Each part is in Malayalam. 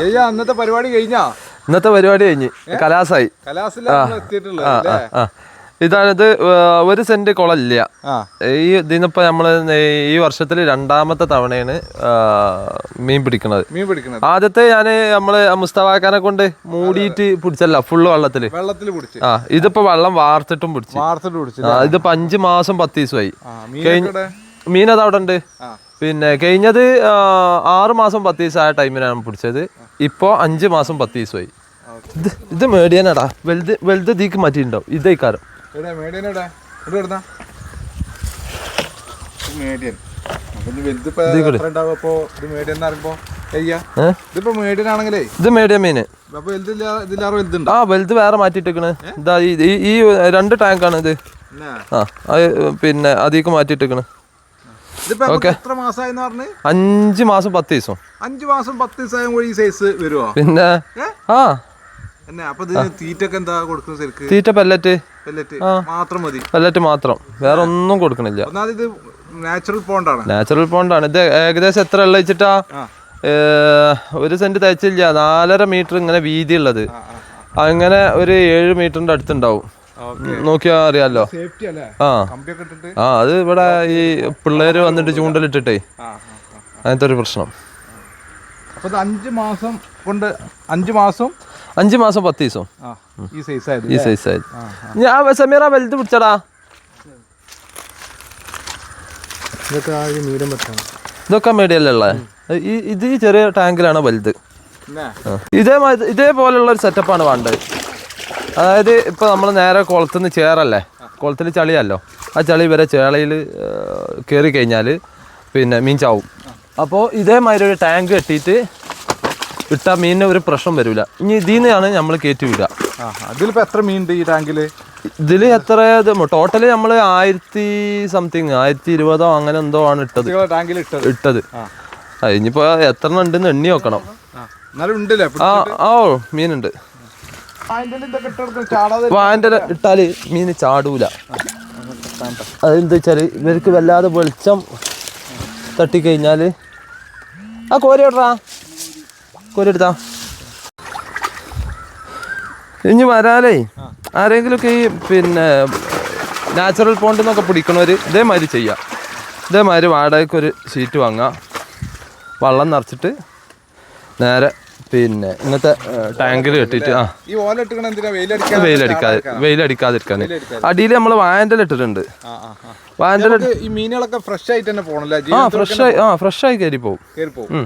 അന്നത്തെ പരിപാടി കഴിഞ്ഞാ? ഇന്നത്തെ പരിപാടി കഴിഞ്ഞ്. കലാസായി. ഇതാണിത് ഒരു സെന്റ് കുളമില്ല. ഈ ഇതിനിപ്പോ നമ്മൾ ഈ വർഷത്തിൽ രണ്ടാമത്തെ തവണയാണ് മീൻ പിടിക്കുന്നത് മീൻ പിടിക്കണത്. ആദ്യത്തെ ഞാൻ നമ്മൾ മുസ്തവാക്കാനെ കൊണ്ട് മൂടിയിട്ട് പിടിച്ചല്ല ഫുള്ള് വെള്ളത്തിൽ. വെള്ളത്തിൽ പിടിച്ചു. ആ ഇതിപ്പോ വെള്ളം വാർത്തിട്ടും പിടിച്ചു. വാർത്തിട്ട് പിടിച്ചു ഇതിപ്പോ അഞ്ച് മാസം പത്ത് ദിവസമായി. മീൻ അത് അവിടെ ഉണ്ട്. പിന്നെ കഴിഞ്ഞത് ആ, ആറ് മാസം പത്ത് ദിവസം ആയ ടൈമിനാണ് പിടിച്ചത്. ഇപ്പോൾ അഞ്ച് മാസം പത്ത് ദിവസമായി. ഇത് ഇത് മേടിയാനാടാ. വലുത് വലുത് തീക്ക് മാറ്റിയിട്ടുണ്ടാവും. ഇതേ കാരം ഇത് മേടിയ മീന്. ആ വലുത് വേറെ മാറ്റിയിട്ടേക്കണ്. ഈ- രണ്ട് ടാങ്കാണ് ഇത്. ആ പിന്നെ അതിക്ക് മാറ്റിയിട്ടേക്കണ് ഇതിപ്പോ നമുക്ക് എത്ര മാസമായെന്ന് പറഞ്ഞ് അഞ്ച് മാസം പത്ത് ദിവസം. അഞ്ചു മാസം പത്ത് ദിവസം ഈ സൈസ് വരുവോ? പിന്നെ? ആ. തീറ്റ പെല്ലറ്റ് പെല്ലറ്റ് മാത്രം വേറെ ഒന്നും കൊടുക്കണില്ല. നാച്ചുറൽ പോണ്ടാണ് നാച്ചുറൽ പോണ്ടാണ് ഇത് ഏകദേശം എത്ര ഉള്ള വെച്ചിട്ടാ ഒരു സെന്റ് തയ്ച്ചില്ല. നാലര മീറ്റർ ഇങ്ങനെ വീതി ഉള്ളത്. അങ്ങനെ ഒരു ഏഴ് മീറ്ററിന്റെ അടുത്തുണ്ടാവും. നോക്കിയാ അറിയാലോ. സേഫ്റ്റി അല്ലേ? ആ. ആ അത് ഇവിടെ ഈ പിള്ളേര് വന്നിട്ട് ചൂണ്ടലിട്ടിട്ടേ. അങ്ങനത്തെ ഒരു പ്രശ്നം. അപ്പോൾ അഞ്ച് മാസം കൊണ്ട് അഞ്ച് മാസം? അഞ്ച് മാസം പത്ത് ദിവസം. ആ ഈ സൈസ് ആയത് ഈ ഞാൻ സമീറ വലുത് പിടിച്ചടാ. ഇതൊക്കെ മീഡിയല്ലേ ഇത് ഈ ചെറിയ ടാങ്കിലാണ് വലുത്. ഇതേ ഇതേപോലുള്ള ഒരു സെറ്റപ്പാണ് വേണ്ടത്. അതായത് ഇപ്പോൾ നമ്മൾ നേരെ കുളത്തിൽ നിന്ന് ചേറല്ലേ? കുളത്തിൽ ചളിയല്ലോ ആ ചളി വരെ ചേളയിൽ കയറി കഴിഞ്ഞാൽ പിന്നെ മീൻ ചാവും. അപ്പോൾ ഇതേമാതിരി ഒരു ടാങ്ക് കെട്ടിയിട്ട് ഇട്ടാൽ മീനിന് ഒരു പ്രശ്നം വരില്ല ഇനി ഇതിൽ നിന്നാണ് നമ്മൾ കയറ്റി വിടുക. അതിലിപ്പോൾ അതിലിപ്പോ എത്ര മീൻ ഉണ്ട് ഈ ടാങ്കിൽ ഇതിൽ എത്ര ടോട്ടൽ നമ്മൾ ആയിരത്തി സംതിങ് ആയിരത്തി ഇരുപതോ അങ്ങനെ എന്തോ ആണ് ഇട്ടത്. ടാങ്കിൽ ഇട്ടത്. ഇട്ടത്. ആ. ആ, ഇനിയിപ്പോ എത്ര ഉണ്ടെന്ന് എണ്ണി നോക്കണം. ആ ഓ മീനുണ്ട്. വാന്റെ ഇട്ടാൽ മീൻ ചാടൂല. അതെന്താ വെച്ചാൽ ഇവർക്ക് വല്ലാതെ വെളിച്ചം തട്ടിക്കഴിഞ്ഞാൽ. ആ കോരി ഇടറാ. കോരി എടുത്താ. ഇനി വരാലേ. ആരെങ്കിലും ആരെങ്കിലുമൊക്കെ ഈ പിന്നെ നാച്ചുറൽ പോണ്ട് എന്നൊക്കെ പിടിക്കണവര് ഇതേമാതിരി ചെയ്യാം. ഇതേമാതിരി വാടകയ്ക്ക് ഒരു ഷീറ്റ് വാങ്ങാം. വള്ളം നിറച്ചിട്ട് നേരെ പിന്നെ ഇങ്ങനത്തെ ടാങ്കിൽ കെട്ടിട്ട് ആ. ഈ ഓല ഇട്ടിക്കണ എന്തിനാ? വെയിലടിക്കാൻ വെയിലടിക്കാതെ വെയിലടിക്കാതിരിക്കാൻ. അടിയിൽ നമ്മൾ വായന്റെ ഇട്ടിട്ടുണ്ട്. ആ ആ ആ. വായന്റെ ഈ മീനുകളൊക്കെ ഫ്രഷ് ആയിട്ട് തന്നെ ആ ഫ്രഷ് ആയി ആ ഫ്രഷ് ആയി കയറി പോകും.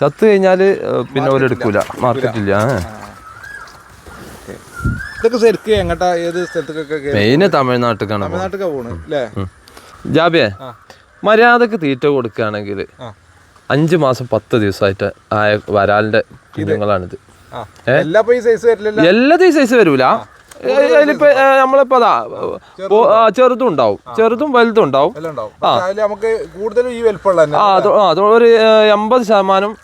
ചത്ത് കഴിഞ്ഞാൽ പിന്നെ ഓരോ എടുക്കൂല. മാർക്കറ്റില്ല ഇതൊക്കെ ശരിക്കും എങ്ങട്ടാ ഏത് സ്ഥലത്തേക്കൊക്കെ തമിഴ്നാട്ടിലേക്കാണ് അല്ലേ ജാബിയെ മര്യാദയ്ക്ക് തീറ്റ കൊടുക്കുകയാണെങ്കിൽ ആ. അഞ്ച് മാസം പത്ത് ദിവസമായിട്ട് ആയ വരാലിന്റെ കുഞ്ഞുങ്ങളാണിത്. എല്ലാത്തെയും സൈസ് വരൂല. അതിലിപ്പോ നമ്മളിപ്പോ അതാ ചെറുതും ഉണ്ടാവും. ചെറുതും വലുതും ഉണ്ടാവും. ആ. അത് ഒരു എൺപത് ശതമാനം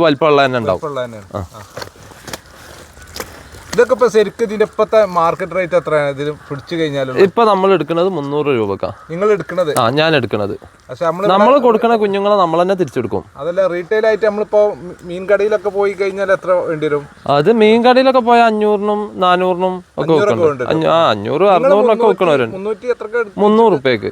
വലിപ്പമുള്ള തന്നെ ഉണ്ടാവും. ഇതൊക്കെ ഇപ്പൊ ശരിക്കും ഇതിന്റെ ഇപ്പത്തെ മാർക്കറ്റ് റേറ്റ് എത്രയാണ്? ഇതിൽ പിടിച്ചു കഴിഞ്ഞാലും ഇപ്പൊ നമ്മൾ എടുക്കുന്നത് മുന്നൂറ് രൂപക്കാ. നിങ്ങൾ എടുക്കണത്? ആ ഞാൻ എടുക്കുന്നത് പക്ഷെ നമ്മൾ കൊടുക്കുന്ന കുഞ്ഞുങ്ങളെ നമ്മൾ തന്നെ തിരിച്ചെടുക്കും. അതല്ല റീറ്റെയിൽ ആയിട്ട് നമ്മളിപ്പോ മീൻ കടയിലൊക്കെ പോയി കഴിഞ്ഞാൽ എത്ര വേണ്ടി വരും? അത് മീൻ കടയിലൊക്കെ പോയ അഞ്ഞൂറിനും നാനൂറിനും ഒക്കെ വെക്കുന്നുണ്ട് ആ അഞ്ഞൂറ് അറുന്നൂറിനൊക്കെ വെക്കണവരുണ്ട്. മുന്നൂറ് റുപ്യക്ക്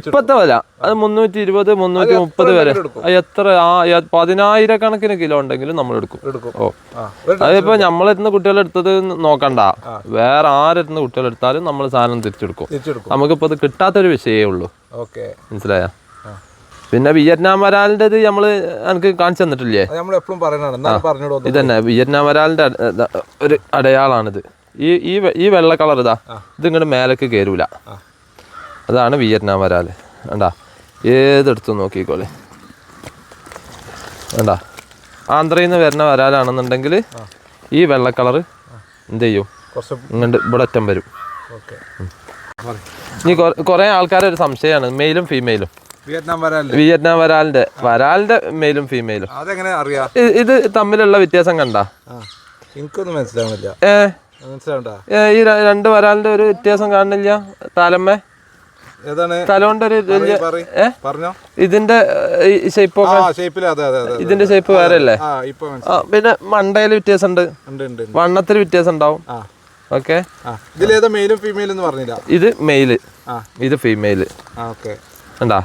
ഇപ്പത്തെ വില. അത് മുന്നൂറ്റി ഇരുപത് മുന്നൂറ്റി മുപ്പത് വരെ. എത്ര? ആ പതിനായിരക്കണക്കിന് കിലോ ഉണ്ടെങ്കിലും നമ്മൾ എടുക്കും. ഓ. അതിപ്പോ നമ്മളെത്തുന്ന അതിപ്പോ കുട്ടികളെടുത്തത് നോക്കണ്ട. വേറെ ആരെടുത്ത് കുട്ടികൾ എടുത്താലും നമ്മൾ സാധനം തിരിച്ചെടുക്കും. നമുക്കിപ്പോ അത് കിട്ടാത്തൊരു വിഷയമേ ഉള്ളൂ. ഓക്കെ. മനസ്സിലായ? പിന്നെ വിയറ്റ്നാം വരാലിന്റെത് നമ്മൾ എനിക്ക് കാണിച്ചു തന്നിട്ടില്ലേ? ഇത് തന്നെ വിയറ്റ്നാം വരാലിന്റെ ഒരു അടയാളാണിത്. ഈ ഈ ഈ വെള്ള കളർ ഇതാ. ഇത് ഇങ്ങോട്ട് മേലേക്ക് കയറൂല അതാണ് വിയറ്റ്നാം വരാൽ വേണ്ടാ ഏതെടുത്തു നോക്കിക്കോളെ. വേണ്ട ആന്ധ്രയിൽ നിന്ന് വരുന്ന വരാലാണെന്നുണ്ടെങ്കിൽ ഈ വെള്ള കളർ എന്ത് ചെയ്യും ഇങ്ങോട്ട് ഇവിടെ അറ്റം വരും. ഇനി കുറേ ആൾക്കാരൊരു സംശയമാണ് മെയിലും ഫീമെയിലും. വിയറ്റ്നാം വരാലിന്റെ വരാലിന്റെ മെയിലും ഫീമെയിലും. ഇത് തമ്മിലുള്ള വ്യത്യാസം കണ്ട? മനസ്സിലാവില്ല എനിക്കൊന്നും മനസ്സിലാവുന്നില്ല. ഏ? മനസ്സിലാവണ്ട? ഈ രണ്ട് വരാലിന്റെ ഒരു വ്യത്യാസം കാണുന്നില്ല? താലമ്മേ? ഒരു. ഇതിന്റെ ഷേപ്പ് ആ ഷേപ്പിൽ അതെ അതെ അതെ ഇതിന്റെ ഷേപ്പ് വേറെ അല്ലേ? ആ ഇപ്പൊ പിന്നെ മണ്ടയിൽ വ്യത്യാസം ഉണ്ട് ഉണ്ട് ഉണ്ട്. ഉണ്ട്. വണ്ണത്തിൽ വ്യത്യാസം ഉണ്ടാവും ഓക്കെ മെയിലും ഫീമെയിലും എന്ന് പറഞ്ഞില്ല? ഇത് മെയിൽ ഇത് ഫീമെയിൽ ഉണ്ടാ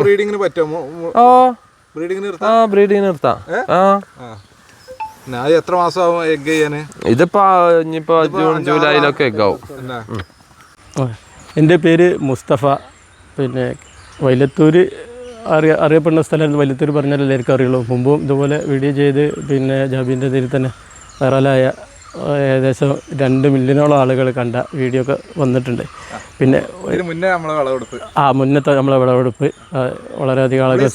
ബ്രീഡിങ്ങിന് പറ്റുമോ? ഓ. ബ്രീഡിങ്ങിന് ആ നിർത്താം. ആ. എത്ര മാസമാവും എഗ് ചെയ്യാന്? ഇതിപ്പോ ഇനിയിപ്പോ ജൂൺ ജൂലൈയിലൊക്കെ ആവും. എന്നാ? ആ. എന്റെ പേര് മുസ്തഫ. പിന്നെ വൈലത്തൂർ അറിയ അറിയപ്പെടുന്ന സ്ഥലം വൈലത്തൂർ പറഞ്ഞാൽ എല്ലാവർക്കും അറിയുള്ളൂ. മുമ്പും ഇതുപോലെ വീഡിയോ ചെയ്ത് പിന്നെ ജാബിന്റെ ഇതിൽ തന്നെ വൈറലായ ഏകദേശം രണ്ട് മില്യണോളം ആളുകൾ കണ്ട വീഡിയോ ഒക്കെ വന്നിട്ടുണ്ട്. പിന്നെ മുന്നേ നമ്മളെ വിളവെടുപ്പ്. ആ മുന്നത്തെ നമ്മളെ വിളവെടുപ്പ് വളരെയധികം ആളുകൾ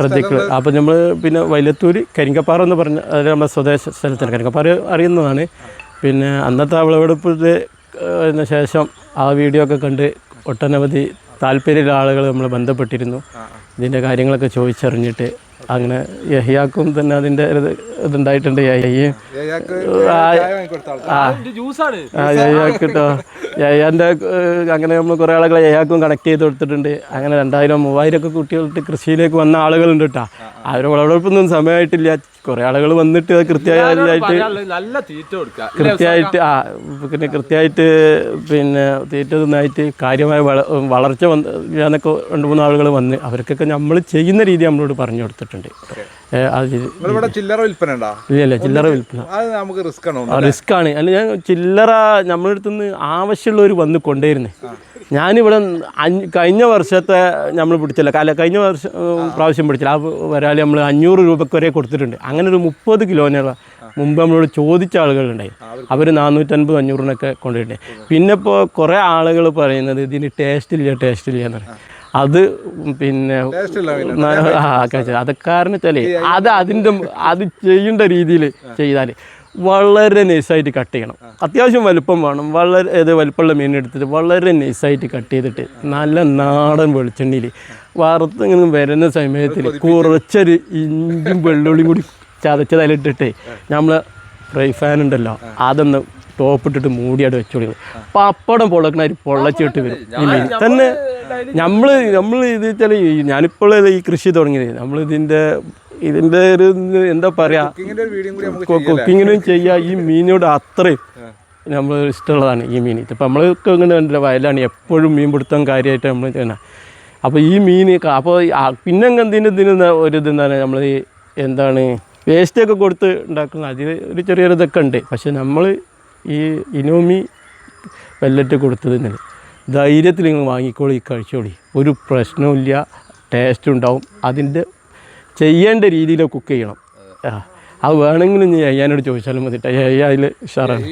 ശ്രദ്ധിക്കുക. അപ്പോൾ നമ്മൾ പിന്നെ വൈലത്തൂര് കരിങ്കപ്പാറ എന്ന് പറഞ്ഞ അതായത് നമ്മുടെ സ്വദേശ സ്ഥലത്താണ്. കരിങ്കപ്പാറ അറിയുന്നതാണ്. പിന്നെ അന്നത്തെ ആ വിളവെടുപ്പിന് ശേഷം ആ വീഡിയോ ഒക്കെ കണ്ട് ഒട്ടനവധി താല്പര്യമുള്ള ആളുകൾ നമ്മൾ ബന്ധപ്പെട്ടിരുന്നു. ഇതിന്റെ കാര്യങ്ങളൊക്കെ ചോദിച്ചറിഞ്ഞിട്ട് അങ്ങനെ യഹിയാക്കും തന്നെ അതിന്റെ ഒരു ഇതുണ്ടായിട്ടുണ്ട്. യഹിയും യഹിയാക്കിട്ടോ. കേട്ടോ അങ്ങനെ നമ്മൾ കുറേ ആളുകളെ യഹിയാക്കും കണക്ട് ചെയ്ത് കൊടുത്തിട്ടുണ്ട്. അങ്ങനെ രണ്ടായിരം മൂവായിരം ഒക്കെ കുട്ടികൾക്ക് കൃഷിയിലേക്ക് വന്ന ആളുകളുണ്ട് കേട്ടോ അവർ ഒന്നും സമയമായിട്ടില്ല. കുറേ ആളുകൾ വന്നിട്ട് അത് കൃത്യമായിട്ട് നല്ല തീറ്റ കൊടുക്കുക. കൃത്യമായിട്ട് ആ പിന്നെ കൃത്യമായിട്ട് പിന്നെ തീറ്റ തിന്നായിട്ട് കാര്യമായ വളർച്ച വന്ന് ഞാനൊക്കെ രണ്ട് മൂന്ന് ആളുകൾ വന്ന് അവർക്കൊക്കെ നമ്മൾ ചെയ്യുന്ന രീതി നമ്മളോട് പറഞ്ഞു കൊടുത്തിട്ടുണ്ട്. ചില്ലറ വിൽപ്പന ഉണ്ടോ? ഇല്ല ഇല്ല ചില്ലറ വിൽപ്പന. അത് നമുക്ക് റിസ്ക് ആണോ റിസ്ക് ആണ്. അല്ല ഞാൻ ചില്ലറ നമ്മുടെ അടുത്ത് നിന്ന് ആവശ്യമുള്ളവർ വന്ന് കൊണ്ടുവരുന്നേ. ഞാനിവിടെ കഴിഞ്ഞ വർഷത്തെ നമ്മൾ പിടിച്ചില്ല കാല കഴിഞ്ഞ വർഷം പ്രാവശ്യം പിടിച്ചില്ല. ആ വരാൽ നമ്മൾ അഞ്ഞൂറ് രൂപയ്ക്ക് വരെ കൊടുത്തിട്ടുണ്ട്. അങ്ങനെ ഒരു മുപ്പത് കിലോനുള്ള മുമ്പ് നമ്മളോട് ചോദിച്ച ആളുകളുണ്ടായി. അവർ നാനൂറ്റൻപത് അഞ്ഞൂറിനൊക്കെ കൊണ്ടുപോയിട്ടുണ്ട് പിന്നെ ഇപ്പോൾ കുറേ ആളുകൾ പറയുന്നത് ഇതിന് ടേസ്റ്റ് ഇല്ല ടേസ്റ്റ് ഇല്ല എന്ന് പറയും. അത് പിന്നെ ടേസ്റ്റ് ഇല്ല മീൻ ന- ആ അത് കാരണം വെച്ചാലേ അത് അതിന്റെ അത് ചെയ്യേണ്ട രീതിയിൽ ചെയ്താൽ വളരെ നൈസായിട്ട് കട്ട് ചെയ്യണം. അത്യാവശ്യം വലുപ്പം വേണം. വളരെ ഏത് വലുപ്പമുള്ള മീൻ എടുത്തിട്ട് വളരെ നൈസായിട്ട് കട്ട് ചെയ്തിട്ട് നല്ല നാടൻ വെളിച്ചെണ്ണയിൽ വറുത്തിങ്ങനെ വരുന്ന സമയത്തിൽ കുറച്ചൊരു ഇഞ്ചും വെള്ളുള്ളിയും കൂടി ചതച്ചതിലിട്ടിട്ട് നമ്മൾ ഫ്രൈ ഫാൻ ഉണ്ടല്ലോ അതൊന്ന് ടോപ്പിട്ടിട്ട് മൂടിയായിട്ട് വെച്ചോളി അപ്പടം പൊളക്കണ ഒരു പൊള്ളച്ചിട്ട് വരും. തന്നെ നമ്മൾ നമ്മൾ ഇത് വെച്ചാൽ ഞാനിപ്പോൾ ഈ കൃഷി തുടങ്ങിയത്. നമ്മൾ ഇതിന്റെ ഇതിന്റെ ഒരു എന്താ പറയുക കുക്കിങ്ങിനും ചെയ്യാം ഈ മീനോട് അത്രയും നമ്മൾ ഇഷ്ടമുള്ളതാണ് ഈ മീൻ. ഇപ്പം നമ്മൾക്ക് ഇങ്ങനെ കണ്ടില്ല വയലാണ് എപ്പോഴും മീൻ പിടുത്തം കാര്യമായിട്ട് നമ്മൾ ചെയ്യണം അപ്പോൾ ഈ മീൻ അപ്പോൾ പിന്നെ എന്തിനു ഇതിന് ഒരു ഇതെന്താണ് നമ്മൾ ഈ എന്താണ് വേസ്റ്റൊക്കെ കൊടുത്ത് ഉണ്ടാക്കുന്ന അതിൽ ഒരു ചെറിയൊരു ഇതൊക്കെ ഉണ്ട്. പക്ഷെ നമ്മൾ ഈ ഇനോമി വെല്ലറ്റ് കൊടുത്തതിന് ധൈര്യത്തിൽ നിങ്ങൾ വാങ്ങിക്കോളി കഴിച്ചോളി. ഒരു പ്രശ്നവുമില്ല ടേസ്റ്റ് ഉണ്ടാവും. അതിന്റെ ചെയ്യേണ്ട രീതിയിൽ കുക്ക് ചെയ്യണം. ആ അത് വേണമെങ്കിലും ഞാൻ അയ്യാനോട് ചോദിച്ചാലും മതി അതിൽ ഉഷാറാണ്.